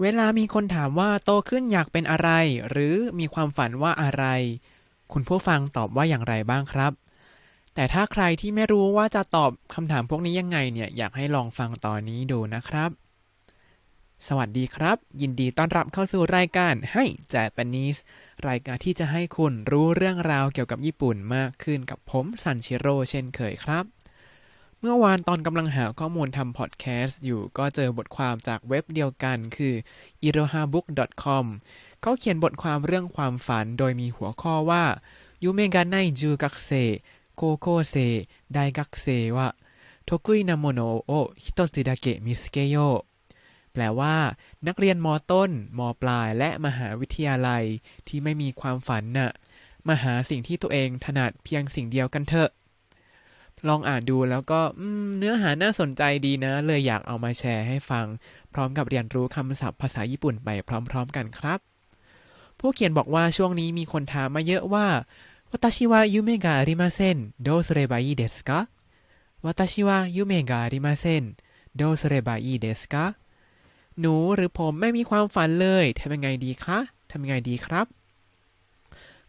เวลามีคนถามว่าโตขึ้นอยากเป็นอะไร หรือมีความฝันว่าอะไร คุณผู้ฟังตอบว่าอย่างไรบ้างครับ แต่ถ้าใครที่ไม่รู้ว่าจะตอบคำถามพวกนี้ยังไงเนี่ยอยากให้ลองฟังตอนนี้ดูนะครับ สวัสดีครับ ยินดีต้อนรับเข้าสู่รายการให้แจปนิสรายการที่จะให้คุณรู้เรื่องราวเกี่ยวกับญี่ปุ่นมากขึ้นกับผมซันชิโร่เช่นเคยครับ เมื่อวานตอนกำลังหาข้อมูลทำพอดแคสต์อยู่ก็เจอบทความจากเว็บเดียวกันคือ irohabook.com เขาเขียนบทความเรื่องความฝันโดยมีหัวข้อว่ายูเมกาไนจูกักเซโกโกเซไดกักเซวะทกุยนาโมโนโอฮิโตสึดาเกะมิสเกโยแปลว่า นักเรียนมต้น มปลายและมหาวิทยาลัยที่ไม่มีความฝันน่ะมาหาสิ่งที่ตัวเองถนัดเพียงสิ่งเดียวกันเถอะ ลองอ่านดูแล้วก็เนื้อหาน่าสนใจดีนะ เลยอยากเอามาแชร์ให้ฟัง พร้อมกับเรียนรู้คำศัพท์ภาษาญี่ปุ่นไปพร้อมๆกันครับ ผู้เขียนบอกว่าช่วงนี้มีคนถามมาเยอะว่า私は夢がありませんどうすればいいですか私は夢がありませんどうすればいいですかหนูหรือผมไม่มีความฝันเลยทำยังไงดีคะทำยังไงดีครับ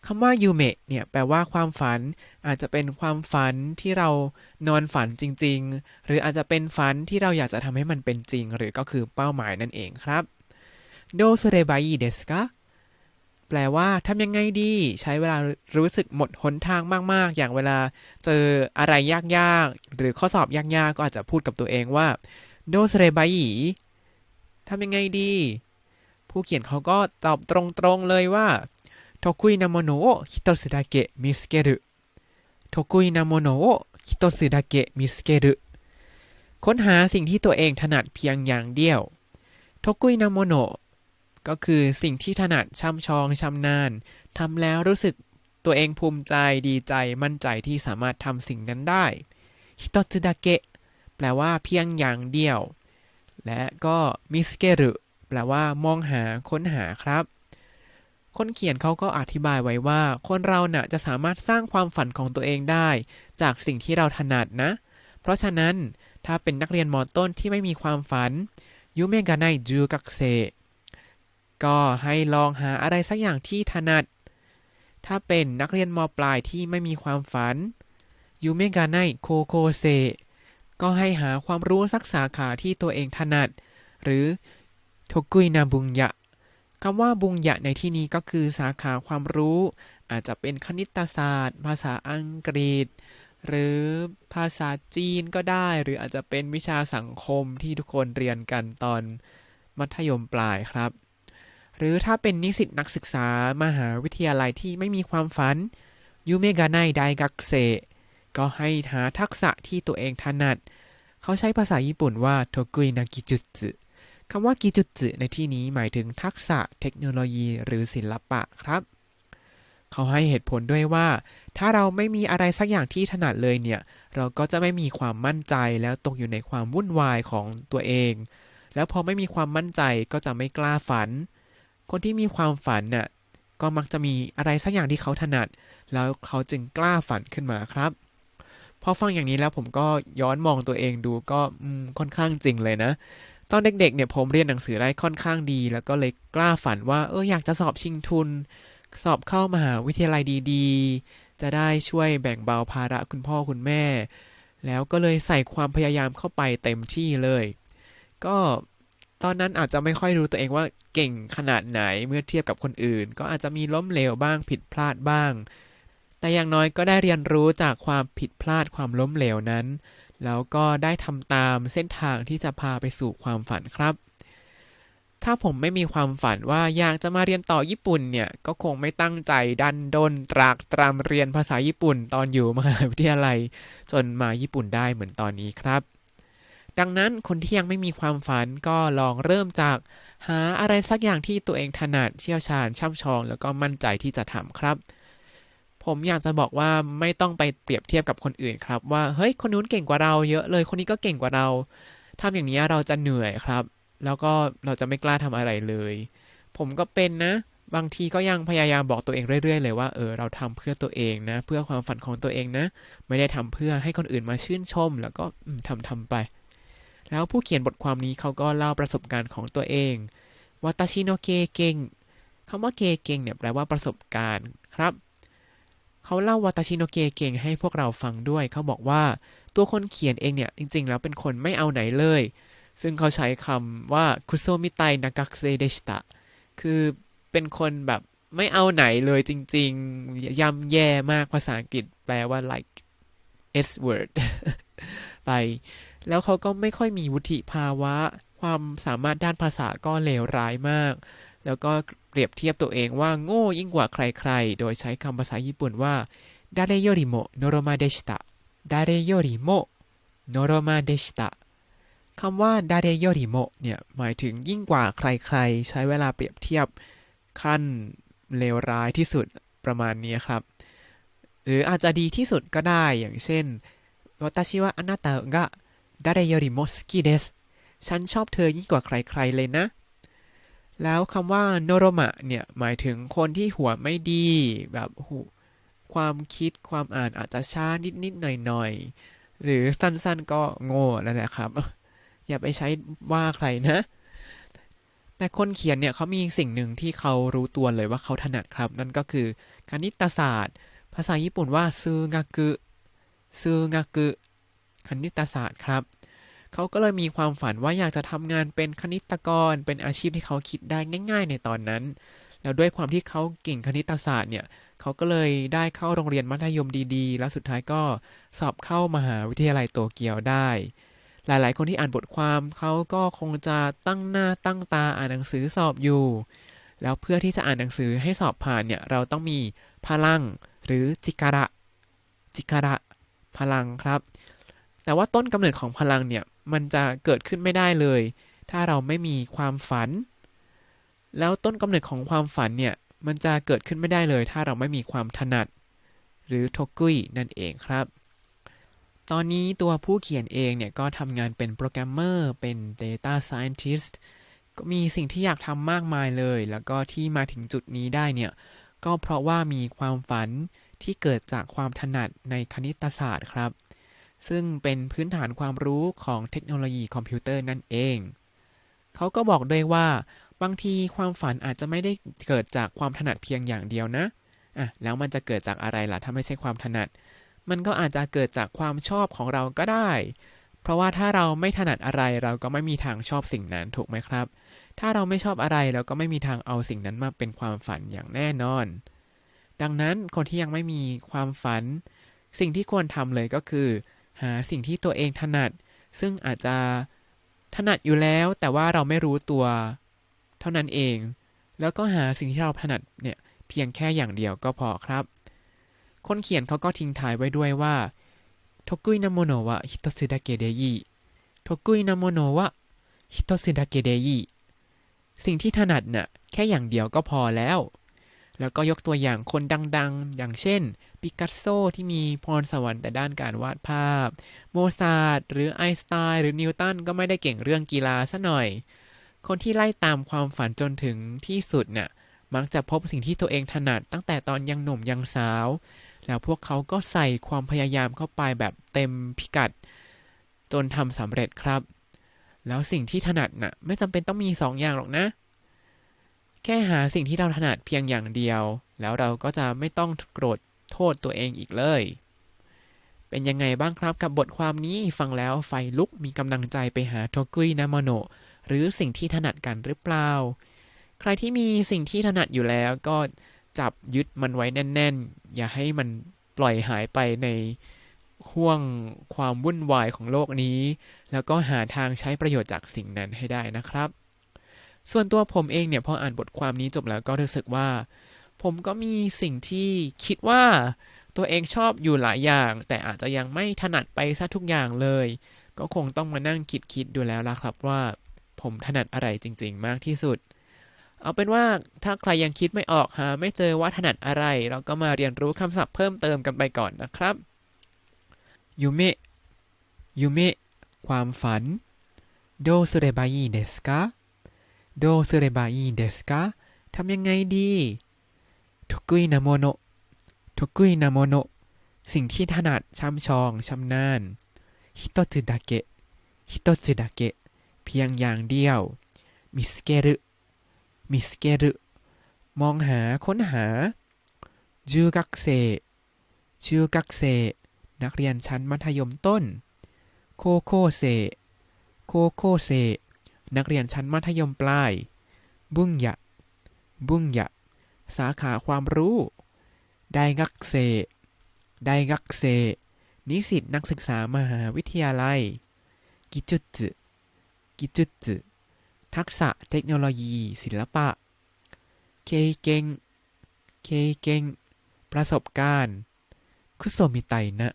คำว่ายูเมะเนี่ยแปลว่าความฝัน อาจจะเป็นความฝันที่เรานอนฝันจริง ๆ หรืออาจจะเป็นฝันที่เราอยากจะทำให้มันเป็นจริง หรือก็คือเป้าหมายนั่นเองครับโดเซเรบายเดสกะแปลว่าทำยังไงดี ใช้เวลารู้สึกหมดหนทางมาก ๆ อย่างเวลาเจออะไรยาก ๆ หรือข้อสอบยาก ๆ ก็อาจจะพูดกับตัวเองว่าโดเซเรบายทำยังไงดี ผู้เขียนเขาก็ตอบตรง ๆ เลยว่า 得意なものを一つだけ見つける得意なものを一つだけ見つけるค้นหาสิ่งที่ตัวเองถนัดเพียงอย่างเดียวทกุยนาโมโนก็คือสิ่งที่ถนัดช่ำชองชำนาญทำแล้วรู้สึกตัวเองภูมิใจดีใจมั่นใจที่สามารถทำสิ่งนั้นได้ฮิโตสึดาเกะแปลว่าเพียงอย่างเดียว และก็มิสเกรุแปลว่ามองหาค้นหาครับ คนเขียนเขาก็อธิบายไว้ว่า คนเราเนะ่ะจะสามารถสร้างความฝันของตัวเองได้ จากสิ่งที่เราถนัดนะ เพราะฉะนั้นถ้าเป็นนักเรียนมอต้นที่ไม่มีความฝันยูเมกาไนจูกักเซก็ให้ลองหาอะไรสักอย่างที่ถนัด ถ้าเป็นนักเรียนมปลายที่ไม่มีความฝันยูเมกาไนโคโคเซก็ให้หาความรู้สักสาขาที่ตัวเองถนัด หรือทกุยนาบุงยะ คำว่าบุงยะในที่นี้ก็คือสาขาความรู้ อาจจะเป็นคณิตศาสตร์ ภาษาอังกฤษ หรือภาษาจีนก็ได้ หรืออาจจะเป็นวิชาสังคมที่ทุกคนเรียนกันตอนมัธยมปลายครับ หรือถ้าเป็นนิสิตนักศึกษามหาวิทยาลัยที่ไม่มีความฝันยูเมกาไนไดกักเซก็ให้หาทักษะที่ตัวเองถนัด เขาใช้ภาษาญี่ปุ่นว่าโทกุยนากิจุสึ คำว่ากิจุสึในที่นี้หมายถึงทักษะเทคโนโลยีหรือศิลปะครับ เขาให้เหตุผลด้วยว่า ถ้าเราไม่มีอะไรสักอย่างที่ถนัดเลยเนี่ย เราก็จะไม่มีความมั่นใจแล้วตกอยู่ในความวุ่นวายของตัวเอง แล้วพอไม่มีความมั่นใจก็จะไม่กล้าฝัน คนที่มีความฝันน่ะก็มักจะมีอะไรสักอย่างที่เขาถนัด แล้วเขาจึงกล้าฝันขึ้นมาครับพอฟังอย่างนี้แล้วผมก็ย้อนมองตัวเองดูก็ค่อนข้างจริงเลยนะ ตอนเด็กๆเนี่ยผมเรียนหนังสือได้ค่อนข้างดี แล้วก็เลยกล้าฝันว่าเอออยากจะสอบชิงทุน สอบเข้ามหาวิทยาลัยดีๆ จะได้ช่วยแบ่งเบาภาระคุณพ่อคุณแม่ แล้วก็เลยใส่ความพยายามเข้าไปเต็มที่เลย ก็ตอนนั้นอาจจะไม่ค่อยรู้ตัวเองว่าเก่งขนาดไหนเมื่อเทียบกับคนอื่น ก็อาจจะมีล้มเหลวบ้างผิดพลาดบ้าง แต่อย่างน้อยก็ได้เรียนรู้จากความผิดพลาดความล้มเหลวนั้น แล้วก็ได้ทำตามเส้นทางที่จะพาไปสู่ความฝันครับ ถ้าผมไม่มีความฝันว่าอยากจะมาเรียนต่อญี่ปุ่นเนี่ย ก็คงไม่ตั้งใจดันดนตรากตรำเรียนภาษาญี่ปุ่นตอนอยู่มหาวิทยาลัย จนมาญี่ปุ่นได้เหมือนตอนนี้ครับ ดังนั้นคนที่ยังไม่มีความฝันก็ลองเริ่มจาก หาอะไรสักอย่างที่ตัวเองถนัดเชี่ยวชาญช่ำชอง แล้วก็มั่นใจที่จะทำครับ ผมอยากจะบอกว่าไม่ต้องไปเปรียบเทียบกับคนอื่นครับ ว่าเฮ้ยคนนู้นเก่งกว่าเราเยอะเลยคนนี้ก็เก่งกว่าเราทำอย่างนี้เราจะเหนื่อยครับ แล้วก็เราจะไม่กล้าทำอะไรเลย ผมก็เป็นนะ บางทีก็ยังพยายามบอกตัวเองเรื่อยๆเลยว่าเออเราทำเพื่อตัวเองนะ เพื่อความฝันของตัวเองนะ ไม่ได้ทำเพื่อให้คนอื่นมาชื่นชม แล้วก็ทำทำไป แล้วผู้เขียนบทความนี้เขาก็เล่าประสบการณ์ของตัวเองวัตชิโนเกเกงคำว่าเกเกงเนี่ยแปลว่าประสบการณ์ครับ เขาเล่าวัตชิโนเกะเก่งให้พวกเราฟังด้วย เขาบอกว่าตัวคนเขียนเองเนี่ยจริง ๆ แล้วเป็นคนไม่เอาไหนเลย ซึ่งเขาใช้คำว่าคุโซมิไตนากักเซเดชิตะคือเป็นคนแบบไม่เอาไหนเลยจริง ๆย่ำแย่มากภาษาอังกฤษแปลว่า like S word ไป แล้วเขาก็ไม่ค่อยมีวุฒิภาวะ ความสามารถด้านภาษาก็เลวร้ายมาก แล้วก็เปรียบเทียบตัวเองว่าโง่ยิ่งกว่าใครๆ โดยใช้คำภาษาญี่ปุ่นว่าดาเรโยริโมโนโรมาเดชิตะดาเรโยริโมโนโรมาเดชิตะคำว่าดาเรโยริโมเนี่ยหมายถึงยิ่งกว่าใครๆ ใช้เวลาเปรียบเทียบขั้นเลวร้ายที่สุดประมาณนี้ครับ หรืออาจจะดีที่สุดก็ได้อย่างเช่นวาตาชิวะอนาตะกะดาเรโยริโมสกิเดสฉันชอบเธอยิ่งกว่าใครๆเลยนะ แล้วคำว่าโนโรมะเนี่ย หมายถึงคนที่หัวไม่ดี แบบหูความคิดความอ่านอาจจะช้านิดๆหน่อยๆหรือสั้นๆก็โง่แล้วนะครับ อย่าไปใช้ว่าใครนะ แต่คนเขียนเนี่ยเขามีสิ่งหนึ่งที่เขารู้ตัวเลยว่าเขาถนัดครับ นั่นก็คือคณิตศาสตร์ ภาษาญี่ปุ่นว่าซูงากุซูงากุคณิตศาสตร์ครับ เขาก็เลยมีความฝันว่าอยากจะทำงานเป็นคณิตกร เป็นอาชีพที่เขาคิดได้ง่าย ๆ ในตอนนั้น แล้วด้วยความที่เขาเก่งคณิตศาสตร์เนี่ยเขาก็เลยได้เข้าโรงเรียนมัธยมดีๆ แล้วสุดท้ายก็สอบเข้ามหาวิทยาลัยโตเกียวได้ หลายๆ คนที่อ่านบทความเขาก็คงจะตั้งหน้าตั้งตาอ่านหนังสือสอบอยู่ แล้วเพื่อที่จะอ่านหนังสือให้สอบผ่านเนี่ยเราต้องมีพลังหรือจิการะจิการะพลังครับ แต่ว่าต้นกำเนิดของพลังเนี่ย มันจะเกิดขึ้นไม่ได้เลย ถ้าเราไม่มีความฝัน แล้วต้นกำเนิดของความฝันเนี่ย มันจะเกิดขึ้นไม่ได้เลย ถ้าเราไม่มีความถนัด หรือทกุยนั่นเองครับ ตอนนี้ตัวผู้เขียนเองเนี่ย ก็ทำงานเป็นโปรแกรมเมอร์ เป็น Data Scientist ก็มีสิ่งที่อยากทำมากมายเลย แล้วก็ที่มาถึงจุดนี้ได้เนี่ย ก็เพราะว่ามีความฝันที่เกิดจากความถนัดในคณิตศาสตร์ครับ ซึ่งเป็นพื้นฐานความรู้ของเทคโนโลยีคอมพิวเตอร์นั่นเอง เขาก็บอกด้วยว่า บางทีความฝันอาจจะไม่ได้เกิดจากความถนัดเพียงอย่างเดียวนะอะแล้วมันจะเกิดจากอะไรล่ะถ้าไม่ใช่ความถนัด มันก็อาจจะเกิดจากความชอบของเราก็ได้ เพราะว่าถ้าเราไม่ถนัดอะไรเราก็ไม่มีทางชอบสิ่งนั้นถูกไหมครับ ถ้าเราไม่ชอบอะไรเราก็ไม่มีทางเอาสิ่งนั้นมาเป็นความฝันอย่างแน่นอน ดังนั้นคนที่ยังไม่มีความฝัน สิ่งที่ควรทำเลยก็คือ หาสิ่งที่ตัวเองถนัด ซึ่งอาจจะถนัดอยู่แล้ว แต่ว่าเราไม่รู้ตัวเท่านั้นเอง แล้วก็หาสิ่งที่เราถนัดเนี่ยเพียงแค่อย่างเดียวก็พอครับ คนเขียนเขาก็ทิ้งท้ายไว้ด้วยว่าทกุยนโมโนะวะฮิโตสึดะเกเดยิทกุยนโมโนะวะฮิโตสึดะเกเดยิสิ่งที่ถนัดน่ะแค่อย่างเดียวก็พอแล้ว แล้วก็ยกตัวอย่างคนดังๆ อย่างเช่น ปิกัสโซที่มีพรสวรรค์แต่ด้านการวาดภาพ โมซาร์ทหรือไอน์สไตน์หรือนิวตันก็ไม่ได้เก่งเรื่องกีฬาซะหน่อย คนที่ไล่ตามความฝันจนถึงที่สุดน่ะมักจะพบสิ่งที่ตัวเองถนัดตั้งแต่ตอนยังหนุ่มยังสาว แล้วพวกเขาก็ใส่ความพยายามเข้าไปแบบเต็มพิกัด จนทำสำเร็จครับ แล้วสิ่งที่ถนัดน่ะไม่จำเป็นต้องมีสองอย่างหรอกนะ แค่หาสิ่งที่เราถนัดเพียงอย่างเดียว แล้วเราก็จะไม่ต้องโกรธโทษตัวเองอีกเลย เป็นยังไงบ้างครับกับบทความนี้ฟังแล้วไฟลุกมีกำลังใจไปหาโทกุยนาโมโนหรือสิ่งที่ถนัดกันหรือเปล่า ใครที่มีสิ่งที่ถนัดอยู่แล้วก็จับยึดมันไว้แน่น ๆ อย่าให้มันปล่อยหายไปในห่วงความวุ่นวายของโลกนี้ แล้วก็หาทางใช้ประโยชน์จากสิ่งนั้นให้ได้นะครับ ส่วนตัวผมเองเนี่ยพออ่านบทความนี้จบแล้วก็รู้สึกว่า ผมก็มีสิ่งที่คิดว่าตัวเองชอบอยู่หลายอย่าง แต่อาจจะยังไม่ถนัดไปซะทุกอย่างเลย ก็คงต้องมานั่งคิดคิดดูแล้วล่ะครับว่าผมถนัดอะไรจริง ๆ มากที่สุด เอาเป็นว่าถ้าใครยังคิดไม่ออกหาไม่เจอว่าถนัดอะไร เราก็มาเรียนรู้คำศัพท์เพิ่มเติมกันไปก่อนนะครับยูเมะยูเมะความฝันどうすればいいですか โดเซเรบาอีเดสกาทำยังไงดีทุกุยนาโมโนทุกุยนาโมโนสิ่งที่ถนัดช่ำชองชำนานฮิโตจุดะเกะฮิโตจุดะเกะเพียงอย่างเดียวมิสเกรุมิสเกรุมองหาค้นหาจูกักเซจูกักเซนักเรียนชั้นมัธยมต้น โคโคเซโคโคเซ นักเรียนชั้นมัธยมปลาย บุ้งยะ บุ้งยะ สาขาความรู้ ไดกักเซ ไดกักเซ นิสิตนักศึกษามหาวิทยาลัย กิจุตสึกิจุตสึทักษะเทคโนโลยี ศิลปะ เคเกงเคเกงประสบการณ์ คุโซมิไตนะ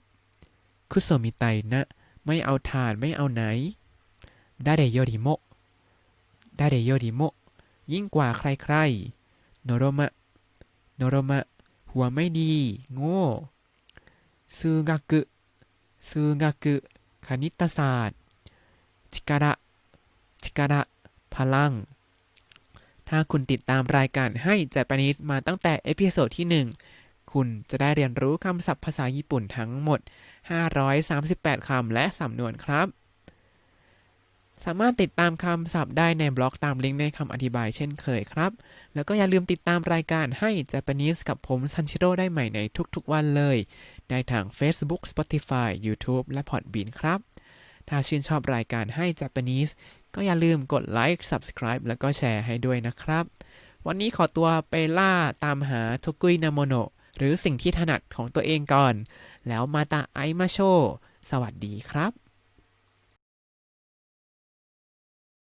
คุโซมิไตนะ ไม่เอาทานไม่เอาไหนไดาเดโยริโมะ ดาเดโยริโมยิ่งกว่าใครๆ โนโรมะ โนโรมะ หัวไม่ดี โง่ซูกากุซูกากุคณิตศาสตร์ชิการะชิการะ พลัง ถ้าคุณติดตามรายการให้ Japanese มาตั้งแต่เอพิโซดที่ 1 คุณจะได้เรียนรู้คำศัพท์ภาษาญี่ปุ่นทั้งหมด 538 คำและสำนวนครับ สามารถติดตามคำศัพท์ได้ในบล็อกตามลิงก์ในคำอธิบายเช่นเคยครับ แล้วก็อย่าลืมติดตามรายการให้ Japanese กับผมซันชิโร่ได้ใหม่ในทุกๆวันเลย ได้ทาง Facebook Spotify YouTube และ Podbean ครับ ถ้าชื่นชอบรายการให้ Japanese ก็อย่าลืมกดไลค์ Subscribe แล้วก็แชร์ให้ด้วยนะครับ วันนี้ขอตัวไปล่าตามหาโทกุยนาโมโนะหรือสิ่งที่ถนัดของตัวเองก่อน แล้วมาตาไอมาโช สวัสดีครับ